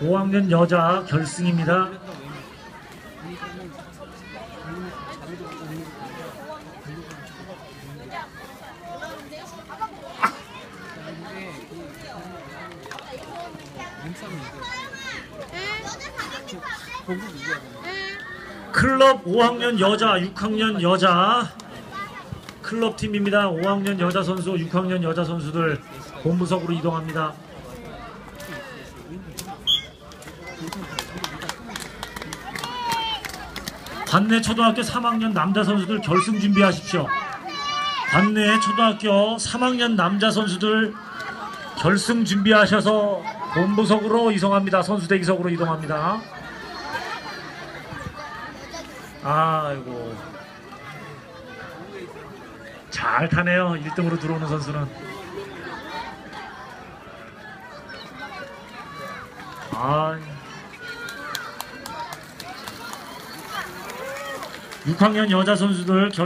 5학년 여자 결승입니다. 클럽 5학년 여자, 6학년 여자 클럽 팀입니다. 5학년 여자 선수, 6학년 여자 선수들 본부석으로 이동합니다. 관내 초등학교 3학년 남자 선수들 결승 준비하십시오. 관내 초등학교 3학년 남자 선수들 결승 준비하셔서 본부석으로 이동합니다. 선수 대기석으로 이동합니다. 아이고 잘 타네요. 1등으로 들어오는 선수는 아 6학년 여자 선수들 결